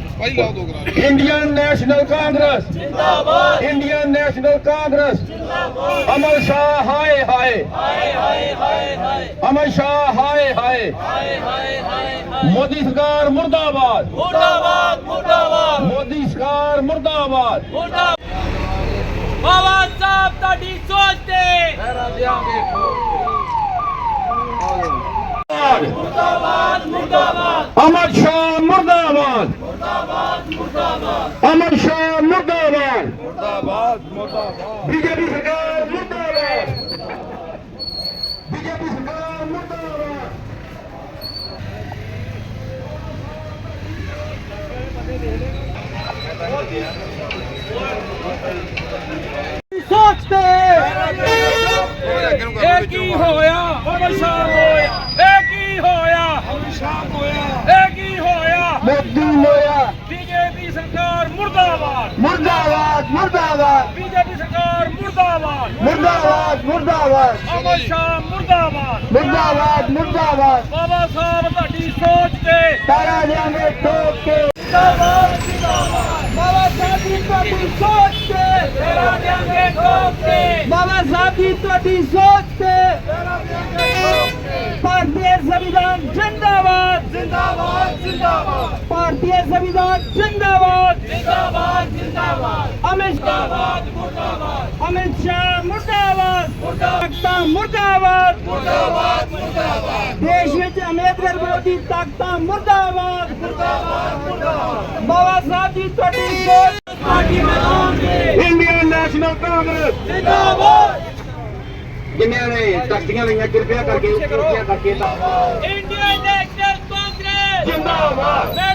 ਭਾਈ ਲਾਓ ਦੋ ਗਰਾ Indian national Congress जिंदाबाद इंडियन नेशनल कांग्रेस जिंदाबाद अमर शाह हाय हाय अमर शाह हाय हाय मोदी सरकार मुर्दाबाद मुर्दाबाद मुर्दाबाद मोदी सरकार मुर्दाबाद ਬਾਬਾ ਸਾਹਿਬ ਤੁਹਾਡੀ ਸੋਚ ਤੇ ਮੁਰਦਾਬਾਦ ਮੁਰਦਾਬਾਦ अमर ਇਹ ਕੀ ਹੋਇਆ? ਉਹ ਸ਼ਾਮ ਹੋਇਆ ਇਹ ਕੀ ਹੋਇਆ? ਉਹ ਸ਼ਾਮ ਹੋਇਆ ਇਹ ਕੀ ਹੋਇਆ? ਮੋਦੀ ਹੋਇਆ ਬੀਜੇਪੀ ਸਰਕਾਰ ਮੁਰਦਾਬਾਦ। ਮੁਰਦਾਬਾਦ ਮੁਰਦਾਬਾਦ। ਬੀਜੇਪੀ ਸਰਕਾਰ ਮੁਰਦਾਬਾਦ। ਮੁਰਦਾਬਾਦ ਮੁਰਦਾਬਾਦ। ਅਮਰ ਸ਼ਾਹ ਮੁਰਦਾਬਾਦ। ਮੁਰਦਾਬਾਦ ਮੁਰਦਾਬਾਦ। ਬਾਬਾ ਸਾਹਿਬ ਤੁਹਾਡੀ ਸੋਚ ਤੇ। ਤਾਰਾ ਲਿਆਂਗੇ ਟੋਕ ਕੇ। ਮੁਰਦਾਬਾਦ ਮੁਰਦਾਬਾਦ। ਬਾਬਾ ਸਾਹਿਬ ਦੀ ਤੁਹਾਡੀ ਸੋਚ ਤੇ। ਬਾਬਾ ਸਾਹਿਬ ਦੀ ਤੁਹਾਡੀ ਸੋਚ ਤੇ ਭਾਰਤੀ ਸੰਵਿਧਾਨ ਜਿੰਦਾਬਾਦ। ਜਿੰਦਾਬਾਦ ਜਿੰਦਾਬਾਦ। ਭਾਰਤੀ ਸੰਵਿਧਾਨ ਜਿੰਦਾਬਾਦ। ਜਿੰਦਾਬਾਦ ਜਿੰਦਾਬਾਦ। ਅਮਿਤ ਸ਼ਾਹ। ਮੁਰਦਾਬਾਦ। ਅਮਿਤ ਸ਼ਾਹ ਮੁਰਦਾਬਾਦ। ਮੁਰਦਾਬਾਦ। ਮੁਰਦਾਬਾਦ। ਮੁਰਦਾਬਾਦ ਮੁਰਦਾਬਾਦ। ਦੇਸ਼ ਵਿੱਚ ਅੰਬੇਦਕਰ ਵਿਰੋਧੀ ਤਾਕਤਾਂ ਮੁਰਦਾਬਾਦ। ਮੁਰਦਾਬਾਦ ਮੁਰਦਾਬਾਦ। ਬਾਬਾ ਸਾਹਿਬ ਦੀ ਤੁਹਾਡੀ ਸੋਚ ਕਾਂਗਰਸ ਜਿੰਦਾਬਾਦ ਜਿਨ੍ਹਾਂ ਨੇ ਤਖਤੀਆਂ ਲਈਆਂ ਕਿਰਪਾ ਕਰਕੇ ਕਿਰਪਾ ਕਰਕੇ ਇੰਡੀਅਨ ਨੈਸ਼ਨਲ ਕਾਂਗਰਸ! ਜਿੰਦਾਬਾਦ!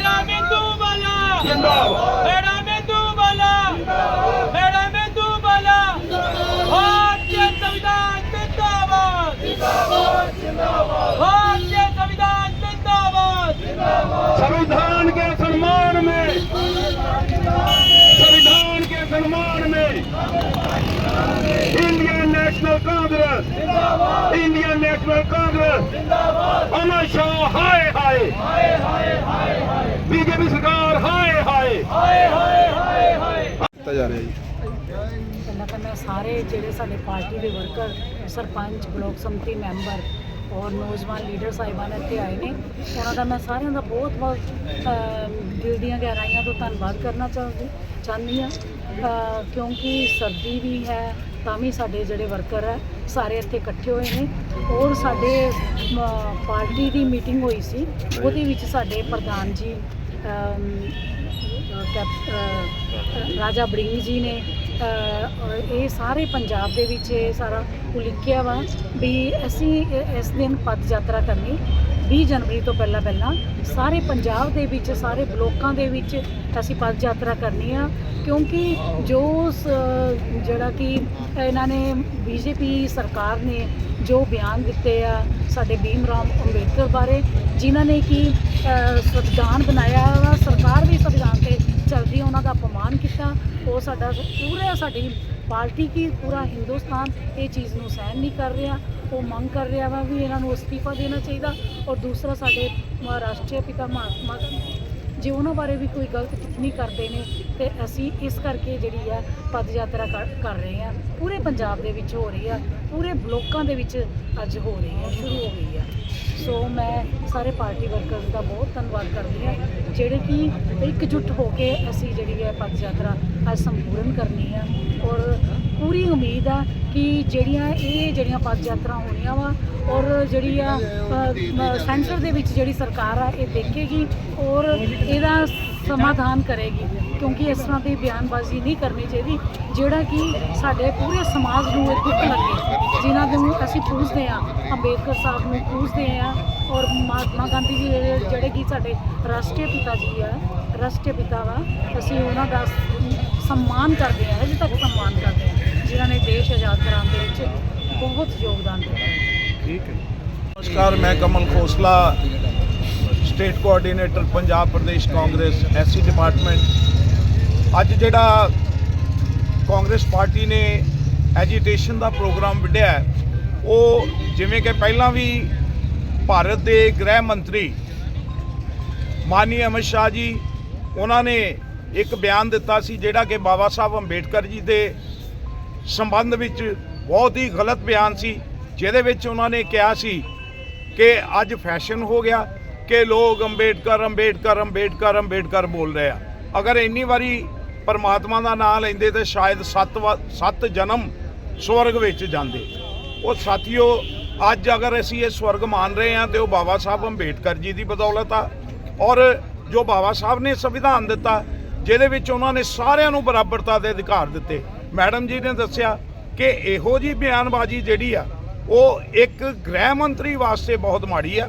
ਤ੍ਰਿਣਮੂਲ ਕਾਂਗਰਸ। ਜਿੰਦਾਬਾਦ ਅਮਰ ਸ਼ਾਹ ਹਾਏ ਹਾਏ। ਹਾਏ ਹਾਏ ਹਾਏ ਬੀਜੇਪੀ ਸਰਕਾਰ ਹਾਏ ਹਾਏ। ਹਾਏ ਹਾਏ ਹਾਏ ਹਾਏ ਤਾਂ ਜਾ ਰਿਹਾ ਜੀ। ਕੰਨਾ ਕੰਨਾ ਸਾਰੇ ਜਿਹੜੇ ਸਾਡੇ ਪਾਰਟੀ ਦੇ worker sarpanch block samiti member ਔਰ ਨੌਜਵਾਨ ਲੀਡਰ ਸਾਹਿਬਾਨ ਇੱਥੇ ਆਏ ਨੇ। ਉਹਨਾਂ ਦਾ ਮੈਂ ਸਾਰਿਆਂ ਦਾ ਬਹੁਤ ਬਹੁਤ ਦਿਲ ਦੀਆਂ ਗਹਿਰਾਈਆਂ ਤੋਂ ਧੰਨਵਾਦ ਕਰਨਾ ਚਾਹੁੰਦੀ ਚਾਹੁੰਦੀ ਹਾਂ। ਕਿਉਂਕਿ ਸਰਦੀ ਵੀ ਹੈ ਤਾਂ ਵੀ ਸਾਡੇ ਜਿਹੜੇ ਵਰਕਰ ਹੈ ਸਾਰੇ ਇੱਥੇ ਇਕੱਠੇ ਹੋਏ ਨੇ। ਔਰ ਸਾਡੇ ਪਾਰਟੀ ਦੀ ਮੀਟਿੰਗ ਹੋਈ ਸੀ। ਉਹਦੇ ਵਿੱਚ ਸਾਡੇ ਪ੍ਰਧਾਨ ਜੀ ਕੈਪ ਰਾਜਾ ਬੜਿੰਗ ਜੀ ਨੇ ਇਹ ਸਾਰੇ ਪੰਜਾਬ ਦੇ ਵਿੱਚ ਇਹ ਸਾਰਾ ਉਲੀਕਿਆ ਵਾ ਵੀ ਅਸੀਂ ਇਸ ਦਿਨ ਪਦ ਯਾਤਰਾ ਕਰਨੀ 20 ਜਨਵਰੀ ਤੋਂ ਪਹਿਲਾਂ ਪਹਿਲਾਂ। ਸਾਰੇ ਪੰਜਾਬ ਦੇ ਵਿੱਚ, ਸਾਰੇ ਬਲੋਕਾਂ ਦੇ ਵਿੱਚ ਅਸੀਂ ਪਦ ਯਾਤਰਾ ਕਰਨੀ ਆ, ਕਿਉਂਕਿ ਜੋ ਜਿਹੜਾ ਕਿ ਇਹਨਾਂ ਨੇ ਬੀਜੇਪੀ ਸਰਕਾਰ ਨੇ ਜੋ ਬਿਆਨ ਦਿੱਤੇ ਆ ਸਾਡੇ ਭੀਮ ਰਾਮ ਅੰਬੇਦਕਰ ਬਾਰੇ, ਜਿਨ੍ਹਾਂ ਨੇ ਕਿ ਸੰਵਿਧਾਨ ਬਣਾਇਆ ਵਾ, ਸਰਕਾਰ ਵੀ ਸੰਵਿਧਾਨ ਉਹਨਾਂ ਕੀਤਾ, ਉਹ ਸਾਡਾ ਪੂਰਾ ਸਾਡੀ ਪਾਰਟੀ ਕੀ, ਪੂਰਾ ਹਿੰਦੁਸਤਾਨ ਇਹ ਚੀਜ਼ ਨੂੰ ਸਹਿਣ ਨਹੀਂ ਕਰ ਰਿਹਾ, ਉਹ ਮੰਗ ਕਰ ਰਿਹਾ ਵਾ ਵੀ ਇਹਨਾਂ ਨੂੰ ਅਸਤੀਫਾ ਦੇਣਾ ਚਾਹੀਦਾ ਔਰ ਦੂਸਰਾ ਸਾਡੇ ਮਹਾਰਾਸ਼ਟਰੀ ਪਿਤਾ ਮਹਾਤਮਾ ਜੇ ਉਹਨਾਂ ਬਾਰੇ ਵੀ ਕੋਈ ਗਲਤ ਟਿੱਪਣੀ ਕਰਦੇ ਨੇ ਤੇ ਅਸੀਂ ਇਸ ਕਰਕੇ ਜਿਹੜੀ ਆ ਪਦ ਯਾਤਰਾ ਕਰ ਕਰ ਰਹੇ ਆ ਪੂਰੇ ਪੰਜਾਬ ਦੇ ਵਿੱਚ ਹੋ ਰਹੀ ਆ, ਪੂਰੇ ਬਲੋਕਾਂ ਦੇ ਵਿੱਚ ਅੱਜ ਹੋ ਰਹੀ ਆ, ਸ਼ੁਰੂ ਹੋ ਗਈ ਆ। ਸੋ ਮੈਂ ਸਾਰੇ ਪਾਰਟੀ ਵਰਕਰਸ ਦਾ ਬਹੁਤ ਧੰਨਵਾਦ ਕਰਦੀ ਹਾਂ, ਜਿਹੜੇ ਕਿ ਇਕਜੁੱਟ ਹੋ ਕੇ ਅਸੀਂ ਜਿਹੜੀ ਹੈ ਪਦ ਯਾਤਰਾ ਅੱਜ ਸੰਪੂਰਨ ਕਰਨੀ ਹੈ ਔਰ ਪੂਰੀ ਉਮੀਦ ਆ ਕਿ ਜਿਹੜੀਆਂ ਇਹ ਜਿਹੜੀਆਂ ਪਦ ਯਾਤਰਾ ਹੋਣੀਆਂ ਵਾ, ਔਰ ਜਿਹੜੀ ਆ ਸੈਂਟਰ ਦੇ ਵਿੱਚ ਜਿਹੜੀ ਸਰਕਾਰ ਆ, ਇਹ ਦੇਖੇਗੀ ਔਰ ਇਹਦਾ ਸਮਾਧਾਨ ਕਰੇਗੀ। ਕਿਉਂਕਿ ਇਸ ਤਰ੍ਹਾਂ ਦੀ ਬਿਆਨਬਾਜ਼ੀ ਨਹੀਂ ਕਰਨੀ ਚਾਹੀਦੀ, ਜਿਹੜਾ ਕਿ ਸਾਡੇ ਪੂਰੇ ਸਮਾਜ ਨੂੰ ਇਹ ਦੁੱਖ ਲੱਗੇ। ਜਿਨ੍ਹਾਂ ਨੂੰ ਅਸੀਂ ਪੂਜਦੇ ਆ ਅੰਬੇਦਕਰ ਸਾਹਿਬ ਨੂੰ ਪੂਜਦੇ ਆ ਔਰ ਮਹਾਤਮਾ ਗਾਂਧੀ ਜੀ ਜਿਹੜੇ ਕਿ ਸਾਡੇ ਰਾਸ਼ਟਰੀ ਪਿਤਾ ਜੀ ਆ, ਰਾਸ਼ਟਰੀ ਪਿਤਾ ਵਾ, ਅਸੀਂ ਉਹਨਾਂ ਦਾ ਸਨਮਾਨ ਕਰਦੇ ਆ ਅਜੇ ਤੱਕ ਸਨਮਾਨ ਕਰਦੇ ਆ ਜਿਨ੍ਹਾਂ ਨੇ ਦੇਸ਼ ਆਜ਼ਾਦ ਕਰਾਉਣ ਦੇ ਵਿੱਚ ਬਹੁਤ ਯੋਗਦਾਨ ਦਿੱਤਾ। ਠੀਕ ਹੈ ਨਮਸਕਾਰ, ਮੈਂ Kamal Khosla, state coordinator, Punjab Pradesh Congress, SC department. ਅੱਜ ਜਿਹੜਾ ਕਾਂਗਰਸ ਪਾਰਟੀ ਨੇ ਐਜੀਟੇਸ਼ਨ ਦਾ ਪ੍ਰੋਗਰਾਮ ਵਿੱਢਿਆ ਉਹ ਜਿਵੇਂ ਕਿ ਪਹਿਲਾਂ ਵੀ ਭਾਰਤ ਦੇ ਗ੍ਰਹਿ ਮੰਤਰੀ ਮਾਨੀ ਅਮਿਤ ਸ਼ਾਹ ਜੀ, ਉਹਨਾਂ ਨੇ ਇੱਕ ਬਿਆਨ ਦਿੱਤਾ ਸੀ ਜਿਹੜਾ ਕਿ ਬਾਬਾ ਸਾਹਿਬ ਅੰਬੇਡਕਰ ਜੀ ਦੇ ਸੰਬੰਧ ਵਿੱਚ ਬਹੁਤ ਹੀ ਗਲਤ ਬਿਆਨ ਸੀ, ਜਿਹਦੇ ਵਿੱਚ ਉਹਨਾਂ ਨੇ ਕਿਹਾ ਸੀ ਕਿ ਅੱਜ ਫੈਸ਼ਨ ਹੋ ਗਿਆ, ਕਿ ਲੋਕ ਅੰਬੇਡਕਰ ਅੰਬੇਡਕਰ ਅੰਬੇਡਕਰ ਅੰਬੇਡਕਰ ਬੋਲ ਰਹੇ ਆ। ਅਗਰ ਇੰਨੀ ਵਾਰੀ ਪਰਮਾਤਮਾ ਦਾ ਨਾਮ ਲੈਂਦੇ ਤੇ ਸ਼ਾਇਦ ਸੱਤ ਵਾ- ਸੱਤ ਜਨਮ ਸਵਰਗ ਵਿੱਚ ਜਾਂਦੇ। ਉਹ ਸਾਥੀਓ, ਅੱਜ ਅਗਰ ਅਸੀਂ ਇਹ ਸਵਰਗ ਮੰਨ ਰਹੇ ਹਾਂ ਤੇ ਉਹ ਬਾਬਾ ਸਾਹਿਬ ਅੰਬੇਡਕਰ ਜੀ ਦੀ ਬਦੌਲਤ ਆ ਔਰ ਜੋ ਬਾਬਾ ਸਾਹਿਬ ਨੇ ਸੰਵਿਧਾਨ ਦਿੱਤਾ, ਜਿਹਦੇ ਵਿੱਚ ਉਹਨਾਂ ਨੇ ਸਾਰਿਆਂ ਨੂੰ ਬਰਾਬਰਤਾ ਦੇ ਅਧਿਕਾਰ ਦਿੱਤੇ। ਮੈਡਮ ਜੀ ਨੇ ਦੱਸਿਆ ਕਿ ਇਹੋ ਜੀ ਬਿਆਨਬਾਜ਼ੀ ਜਿਹੜੀ ਆ, ਉਹ ਇੱਕ ਗ੍ਰਹਿ ਮੰਤਰੀ ਵਾਸਤੇ ਬਹੁਤ ਮਾੜੀ ਆ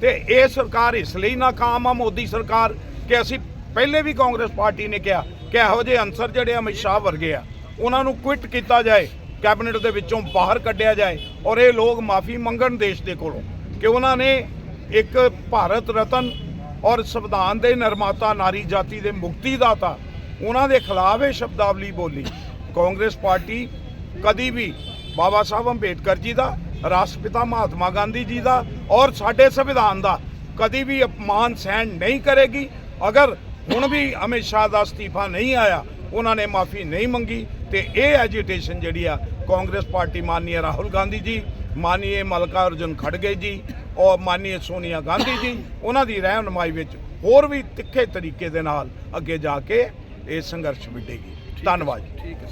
ਤੇ ਇਹ ਸਰਕਾਰ ਇਸ ਲਈ ਨਾਕਾਮ ਆ, ਮੋਦੀ ਸਰਕਾਰ, ਕਿ ਅਸੀਂ ਪਹਿਲੇ ਵੀ ਕਾਂਗਰਸ ਪਾਰਟੀ ਨੇ ਕਿਹਾ ਕਿ ਇਹੋ ਜਿਹੇ ਅਨਸਰ ਜਿਹੜੇ ਅਮਿਤ ਸ਼ਾਹ ਵਰਗੇ ਆ, ਉਹਨਾਂ ਨੂੰ ਕੁਇਟ ਕੀਤਾ ਜਾਏ ਕੈਬਨਿਟ ਦੇ ਵਿੱਚੋਂ ਬਾਹਰ ਕੱਢਿਆ ਜਾਏ ਔਰ ਇਹ ਲੋਕ ਮਾਫੀ ਮੰਗਣ ਦੇਸ਼ ਦੇ ਕੋਲੋਂ ਕਿ ਉਹਨਾਂ ਨੇ ਇੱਕ ਭਾਰਤ ਰਤਨ ਔਰ ਸੰਵਿਧਾਨ ਦੇ ਨਿਰਮਾਤਾ ਨਾਰੀ ਜਾਤੀ ਦੇ ਮੁਕਤੀ ਦਾਤਾ ਉਹਨਾਂ ਦੇ ਖਿਲਾਫ ਇਹ ਸ਼ਬਦਾਵਲੀ ਬੋਲੀ। ਕਾਂਗਰਸ ਪਾਰਟੀ ਕਦੀ ਵੀ ਬਾਬਾ ਸਾਹਿਬ ਅੰਬੇਡਕਰ ਜੀ ਦਾ, ਰਾਸ਼ਟਰਪਿਤਾ ਮਹਾਤਮਾ ਗਾਂਧੀ ਜੀ ਦਾ ਔਰ ਸਾਡੇ ਸੰਵਿਧਾਨ ਦਾ ਕਦੀ ਵੀ ਅਪਮਾਨ ਸਹਿਣ ਨਹੀਂ ਕਰੇਗੀ। ਅਗਰ ਹੁਣ ਵੀ ਅਮਿਤ ਸ਼ਾਹ ਦਾ ਅਸਤੀਫਾ ਨਹੀਂ ਆਇਆ, ਉਹਨਾਂ ਨੇ ਮਾਫੀ ਨਹੀਂ ਮੰਗੀ ਤੇ ਇਹ ਐਜੀਟੇਸ਼ਨ ਜਿਹੜੀ ਆ, ਕਾਂਗਰਸ ਪਾਰਟੀ ਮਾਨਨੀय ਰਾਹੁਲ ਗਾਂਧੀ ਜੀ, ਮਾਨਨੀਏ ਮਲਕਾ ਅਰਜੁਨ ਖੜਗੇ ਜੀ, ਔਰ ਮਾਨਨੀਏ ਸੋਨੀਆ ਗਾਂਧੀ ਜੀ, ਉਹਨਾਂ ਦੀ ਰਹਿਨਮਾਈ ਵਿੱਚ ਹੋਰ ਵੀ ਤਿੱਖੇ ਤਰੀਕੇ ਦੇ ਨਾਲ ਅੱਗੇ ਜਾ ਕੇ ਇਹ ਸੰਘਰਸ਼ ਵਿੱਢੇਗੀ। ਧੰਨਵਾਦ ਠੀਕ ਹੈ।